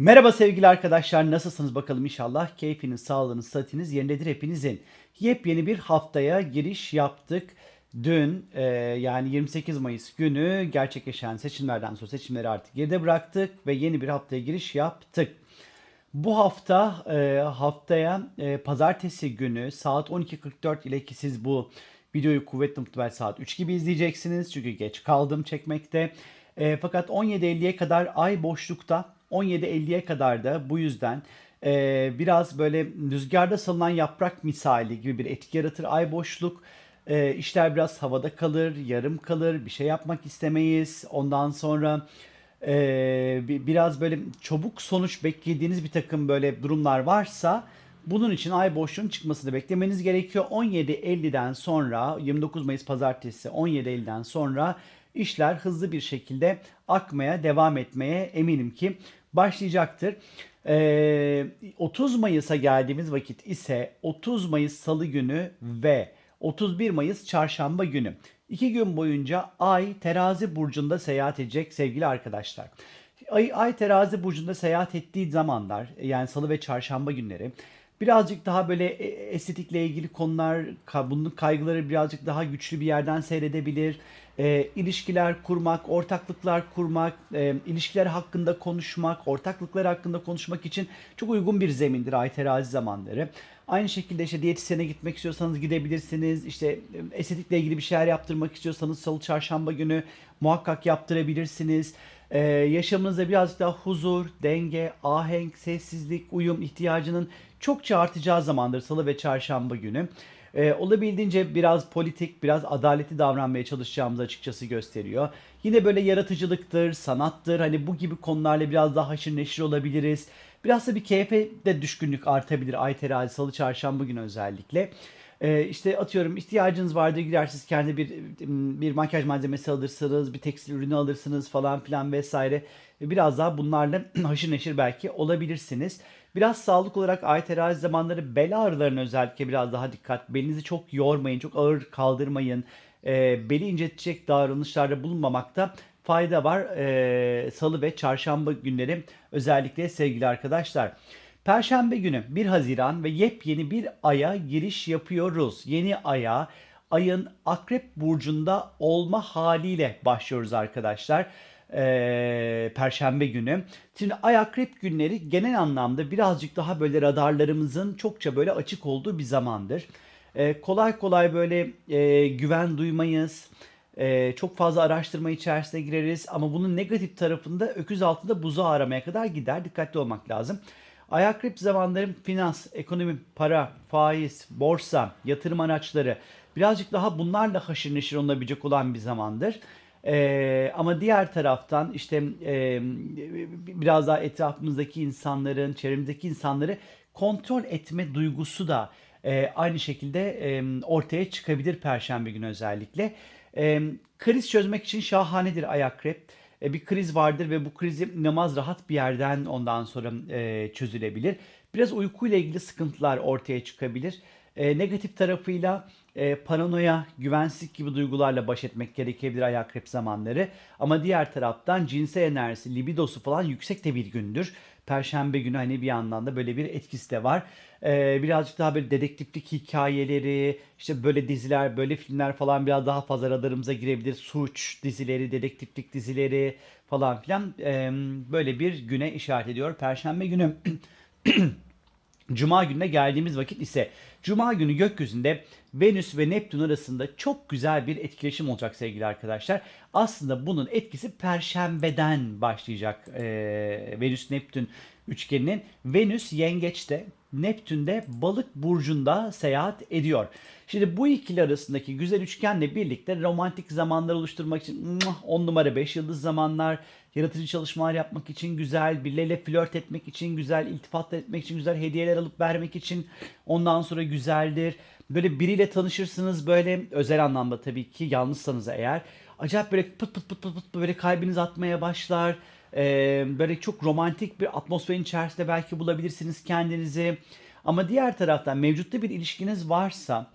Merhaba sevgili arkadaşlar nasılsınız bakalım inşallah keyfiniz, sağlığınız, sıhhatiniz yerindedir hepinizin. Yepyeni bir haftaya giriş yaptık. Dün e, yani 28 Mayıs günü gerçekleşen seçimlerden sonra seçimleri artık geride bıraktık ve yeni bir haftaya giriş yaptık. Bu hafta e, haftaya e, pazartesi günü saat 12.44 ile ki siz bu videoyu kuvvetli muhtemel saat 3 gibi izleyeceksiniz. Çünkü geç kaldım çekmekte. E, fakat 17.50'ye kadar ay boşlukta 17.50'ye kadar da bu yüzden e, biraz böyle rüzgarda salınan yaprak misali gibi bir etki yaratır ay boşluk. E, işler biraz havada kalır, yarım kalır, bir şey yapmak istemeyiz. Ondan sonra e, bi- biraz böyle çabuk sonuç beklediğiniz bir takım böyle durumlar varsa bunun için ay boşluğunun çıkmasını beklemeniz gerekiyor. 17.50'den sonra 29 Mayıs pazartesi 17.50'den sonra işler hızlı bir şekilde akmaya devam etmeye eminim ki başlayacaktır. Ee, 30 Mayıs'a geldiğimiz vakit ise 30 Mayıs Salı günü ve 31 Mayıs Çarşamba günü. İki gün boyunca Ay terazi burcunda seyahat edecek sevgili arkadaşlar. Ay, Ay terazi burcunda seyahat ettiği zamanlar yani salı ve çarşamba günleri birazcık daha böyle e- estetikle ilgili konular, bunun kaygıları birazcık daha güçlü bir yerden seyredebilir. E, ilişkiler kurmak, ortaklıklar kurmak, e, ilişkiler hakkında konuşmak, ortaklıklar hakkında konuşmak için çok uygun bir zemindir ay terazi zamanları. Aynı şekilde işte diyetisyene gitmek istiyorsanız gidebilirsiniz. İşte e, estetikle ilgili bir şeyler yaptırmak istiyorsanız salı çarşamba günü muhakkak yaptırabilirsiniz. Ee, yaşamınızda birazcık daha huzur, denge, ahenk, sessizlik, uyum ihtiyacının çokça artacağı zamandır salı ve çarşamba günü. Ee, olabildiğince biraz politik, biraz adaletli davranmaya çalışacağımızı açıkçası gösteriyor. Yine böyle yaratıcılıktır, sanattır. Hani bu gibi konularla biraz daha haşır neşir olabiliriz. Biraz da bir keyfe de düşkünlük artabilir ay terazi, salı, çarşamba günü özellikle. Ee, işte atıyorum ihtiyacınız vardır gidersiniz kendi bir bir makyaj malzemesi alırsınız, bir tekstil ürünü alırsınız falan filan vesaire. Biraz daha bunlarla haşır neşir belki olabilirsiniz. Biraz sağlık olarak ay terazi zamanları bel ağrılarına özellikle biraz daha dikkat. Belinizi çok yormayın, çok ağır kaldırmayın. Ee, beli incitecek davranışlarda bulunmamakta fayda var. Ee, Salı ve çarşamba günleri özellikle sevgili arkadaşlar. Perşembe günü 1 Haziran ve yepyeni bir aya giriş yapıyoruz. Yeni aya ayın Akrep burcunda olma haliyle başlıyoruz arkadaşlar. Ee, Perşembe günü. Şimdi ay akrep günleri genel anlamda birazcık daha böyle radarlarımızın çokça böyle açık olduğu bir zamandır. Ee, kolay kolay böyle e, güven duymayız. Ee, çok fazla araştırma içerisine gireriz ama bunun negatif tarafında öküz altında buzu aramaya kadar gider. Dikkatli olmak lazım. Ay akrep zamanların finans, ekonomi, para, faiz, borsa, yatırım araçları birazcık daha bunlarla haşır neşir olunabilecek olan bir zamandır. Ee, ama diğer taraftan işte e, biraz daha etrafımızdaki insanların, çevremizdeki insanları kontrol etme duygusu da e, aynı şekilde e, ortaya çıkabilir Perşembe günü özellikle. E, kriz çözmek için şahanedir ay akrep. E, bir kriz vardır ve bu krizi inanılmaz rahat bir yerden ondan sonra e, çözülebilir. Biraz uykuyla ilgili sıkıntılar ortaya çıkabilir. E, negatif tarafıyla e, paranoya, güvensizlik gibi duygularla baş etmek gerekebilir ay akrep zamanları. Ama diğer taraftan cinsel enerjisi, libidosu falan yüksek de bir gündür. Perşembe günü hani bir yandan da böyle bir etkisi de var. E, birazcık daha böyle dedektiflik hikayeleri, işte böyle diziler, böyle filmler falan biraz daha fazla radarımıza girebilir. Suç dizileri, dedektiflik dizileri falan filan böyle bir güne işaret ediyor. Perşembe günü Cuma gününe geldiğimiz vakit ise Cuma günü gökyüzünde Venüs ve Neptün arasında çok güzel bir etkileşim olacak sevgili arkadaşlar. Aslında bunun etkisi Perşembeden başlayacak ee, Venüs-Neptün üçgeninin. Venüs yengeçte, Neptün de balık burcunda seyahat ediyor. Şimdi bu ikili arasındaki güzel üçgenle birlikte romantik zamanlar oluşturmak için 10 numara 5 yıldız zamanlar, yaratıcı çalışmalar yapmak için güzel, birileriyle flört etmek için güzel, iltifat etmek için güzel, hediyeler alıp vermek için ondan sonra güzeldir. Böyle biriyle tanışırsınız böyle özel anlamda tabii ki yalnızsanız eğer. Acayip böyle pıt pıt pıt pıt pıt böyle kalbiniz atmaya başlar. Ee, böyle çok romantik bir atmosferin içerisinde belki bulabilirsiniz kendinizi. Ama diğer taraftan mevcutta bir ilişkiniz varsa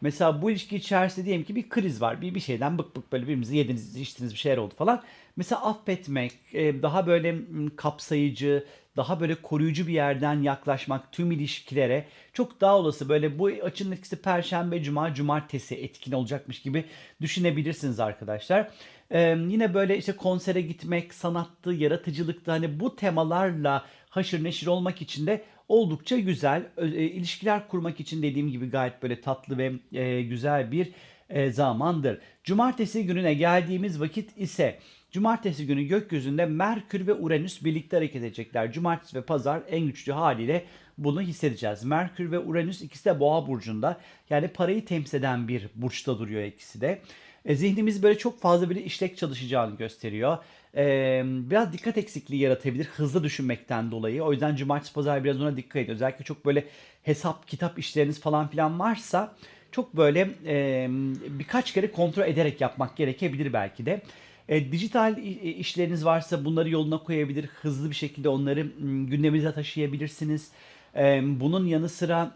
Mesela bu ilişki içerisinde diyelim ki bir kriz var. Bir bir şeyden bık bık böyle birbirinizi yediniz, içtiniz bir şeyler oldu falan. Mesela affetmek, daha böyle kapsayıcı, daha böyle koruyucu bir yerden yaklaşmak tüm ilişkilere çok daha olası böyle bu açının etkisi perşembe, cuma, cumartesi etkin olacakmış gibi düşünebilirsiniz arkadaşlar. Ee, yine böyle işte konsere gitmek, sanattı, yaratıcılıkta hani bu temalarla haşır neşir olmak için de oldukça güzel. E, ilişkiler kurmak için dediğim gibi gayet böyle tatlı ve e, güzel bir e, zamandır. Cumartesi gününe geldiğimiz vakit ise Cumartesi günü gökyüzünde Merkür ve Uranüs birlikte hareket edecekler. Cumartesi ve pazar en güçlü haliyle bunu hissedeceğiz. Merkür ve Uranüs ikisi de boğa burcunda. Yani parayı temsil eden bir burçta duruyor ikisi de. E, zihnimiz böyle çok fazla bir işlek çalışacağını gösteriyor. E, biraz dikkat eksikliği yaratabilir hızlı düşünmekten dolayı. O yüzden cumartesi pazar biraz ona dikkat edin. Özellikle çok böyle hesap kitap işleriniz falan filan varsa çok böyle e, birkaç kere kontrol ederek yapmak gerekebilir belki de. E, dijital işleriniz varsa bunları yoluna koyabilir. Hızlı bir şekilde onları gündeminize taşıyabilirsiniz. E, bunun yanı sıra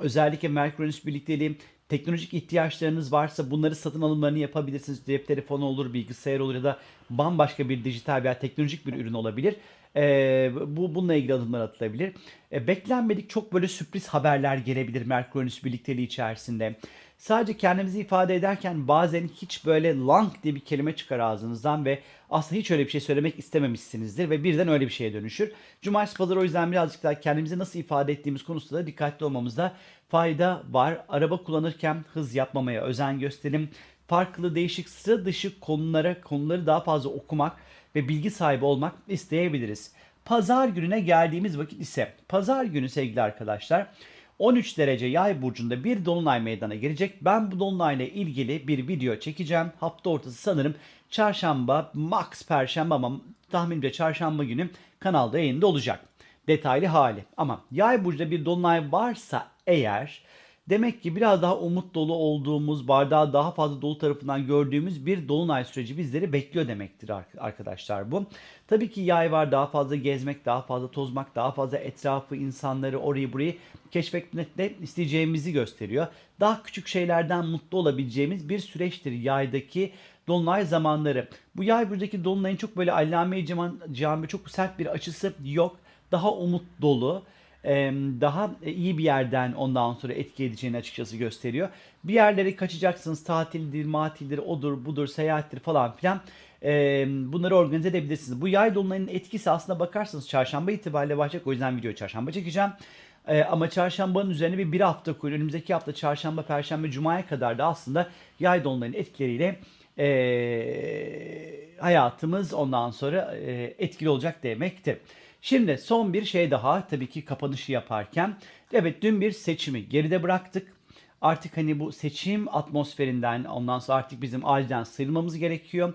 özellikle Merkür Uranüs birlikteliği teknolojik ihtiyaçlarınız varsa bunları satın alımlarını yapabilirsiniz. Cep telefonu olur, bilgisayar olur ya da bambaşka bir dijital veya teknolojik bir ürün olabilir. Ee, bu bununla ilgili adımlar atılabilir. Ee, beklenmedik çok böyle sürpriz haberler gelebilir Merkür Uranüs birlikteliği içerisinde. Sadece kendimizi ifade ederken bazen hiç böyle lang diye bir kelime çıkar ağzınızdan ve aslında hiç öyle bir şey söylemek istememişsinizdir ve birden öyle bir şeye dönüşür. Cumartesi pazar o yüzden birazcık daha kendimizi nasıl ifade ettiğimiz konusunda da dikkatli olmamızda fayda var. Araba kullanırken hız yapmamaya özen gösterin. Farklı değişik sıra dışı konulara konuları daha fazla okumak ve bilgi sahibi olmak isteyebiliriz. Pazar gününe geldiğimiz vakit ise pazar günü sevgili arkadaşlar 13 derece yay burcunda bir dolunay meydana gelecek. Ben bu dolunayla ilgili bir video çekeceğim. Hafta ortası sanırım çarşamba, max perşembe ama tahminimce çarşamba günü kanalda yayında olacak. Detaylı hali. Ama yay burcunda bir dolunay varsa eğer demek ki biraz daha umut dolu olduğumuz, bardağı daha fazla dolu tarafından gördüğümüz bir dolunay süreci bizleri bekliyor demektir ar- arkadaşlar bu. Tabii ki yay var daha fazla gezmek, daha fazla tozmak, daha fazla etrafı, insanları, orayı burayı keşfetmekte isteyeceğimizi gösteriyor. Daha küçük şeylerden mutlu olabileceğimiz bir süreçtir yaydaki dolunay zamanları. Bu yay buradaki dolunayın çok böyle allame-i cami çok sert bir açısı yok. Daha umut dolu e, daha iyi bir yerden ondan sonra etki edeceğini açıkçası gösteriyor. Bir yerlere kaçacaksınız tatildir, matildir, odur, budur, seyahattir falan filan. E, bunları organize edebilirsiniz. Bu yay dolunayının etkisi aslında bakarsanız çarşamba itibariyle başlayacak. O yüzden videoyu çarşamba çekeceğim. E, ama çarşambanın üzerine bir bir hafta koyun. Önümüzdeki hafta çarşamba, perşembe, cumaya kadar da aslında yay dolunayının etkileriyle e, hayatımız ondan sonra e, etkili olacak demektir. Şimdi son bir şey daha tabii ki kapanışı yaparken. Evet dün bir seçimi geride bıraktık. Artık hani bu seçim atmosferinden ondan sonra artık bizim aileden sıyrılmamız gerekiyor.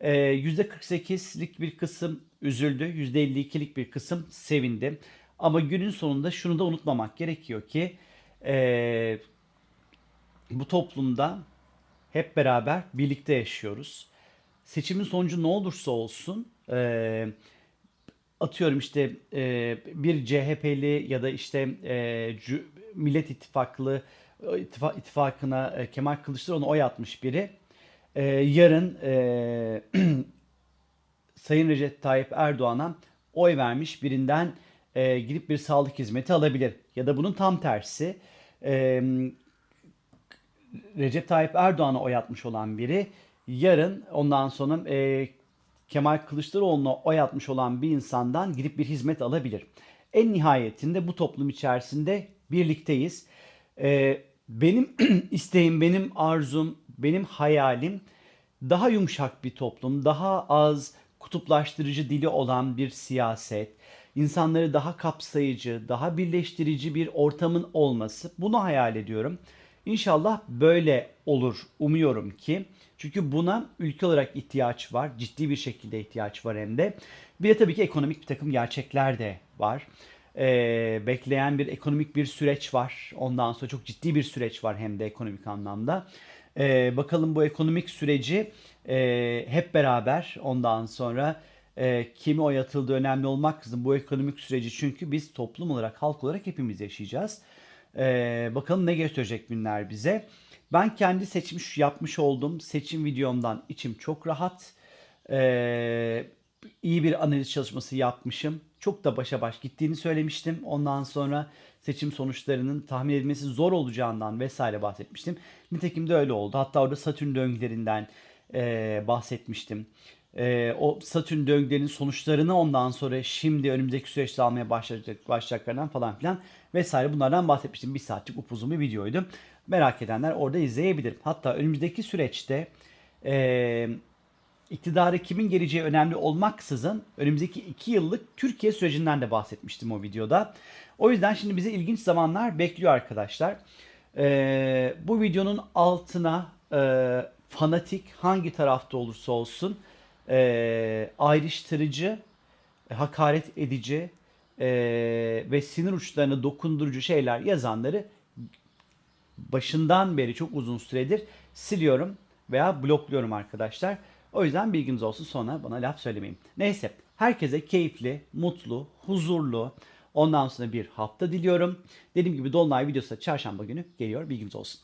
Ee, %48'lik bir kısım üzüldü. %52'lik bir kısım sevindi. Ama günün sonunda şunu da unutmamak gerekiyor ki ee, bu toplumda hep beraber birlikte yaşıyoruz. Seçimin sonucu ne olursa olsun ee, atıyorum işte e, bir CHP'li ya da işte e, Cü- Millet İttifaklı ittifa- ittifakına e, Kemal Kılıçdaroğlu'na oy atmış biri. E, yarın e, Sayın Recep Tayyip Erdoğan'a oy vermiş birinden e, gidip bir sağlık hizmeti alabilir. Ya da bunun tam tersi e, Recep Tayyip Erdoğan'a oy atmış olan biri yarın ondan sonra e, Kemal Kılıçdaroğlu'na oy atmış olan bir insandan gidip bir hizmet alabilir. En nihayetinde bu toplum içerisinde birlikteyiz. E, benim isteğim, benim arzum, benim hayalim daha yumuşak bir toplum, daha az kutuplaştırıcı dili olan bir siyaset, insanları daha kapsayıcı, daha birleştirici bir ortamın olması. Bunu hayal ediyorum. İnşallah böyle olur. Umuyorum ki. Çünkü buna ülke olarak ihtiyaç var. Ciddi bir şekilde ihtiyaç var hem de. Bir de tabii ki ekonomik bir takım gerçekler de var. Ee, bekleyen bir ekonomik bir süreç var. Ondan sonra çok ciddi bir süreç var hem de ekonomik anlamda. Ee, bakalım bu ekonomik süreci e, hep beraber ondan sonra e, kimi oy atıldığı önemli olmaksızın bu ekonomik süreci çünkü biz toplum olarak halk olarak hepimiz yaşayacağız. Ee, bakalım ne gösterecek günler bize. Ben kendi seçmiş yapmış olduğum seçim videomdan içim çok rahat. Ee, iyi bir analiz çalışması yapmışım. Çok da başa baş gittiğini söylemiştim. Ondan sonra seçim sonuçlarının tahmin edilmesi zor olacağından vesaire bahsetmiştim. Nitekim de öyle oldu. Hatta orada Satürn döngülerinden eee, bahsetmiştim. Eee, o Satürn döngülerinin sonuçlarını ondan sonra şimdi önümüzdeki süreçte almaya başlayacak, başlayacaklarından falan filan vesaire bunlardan bahsetmiştim. Bir saatlik upuzun bir videoydu. Merak edenler orada izleyebilir. Hatta önümüzdeki süreçte eee iktidarı kimin geleceği önemli olmaksızın önümüzdeki iki yıllık Türkiye sürecinden de bahsetmiştim o videoda. O yüzden şimdi bize ilginç zamanlar bekliyor arkadaşlar. Ee, bu videonun altına e, fanatik hangi tarafta olursa olsun e, ayrıştırıcı, e, hakaret edici e, ve sinir uçlarına dokundurucu şeyler yazanları başından beri çok uzun süredir siliyorum veya blokluyorum arkadaşlar. O yüzden bilginiz olsun sonra bana laf söylemeyin. Neyse herkese keyifli, mutlu, huzurlu ondan sonra bir hafta diliyorum. Dediğim gibi Dolunay videosu çarşamba günü geliyor bilginiz olsun.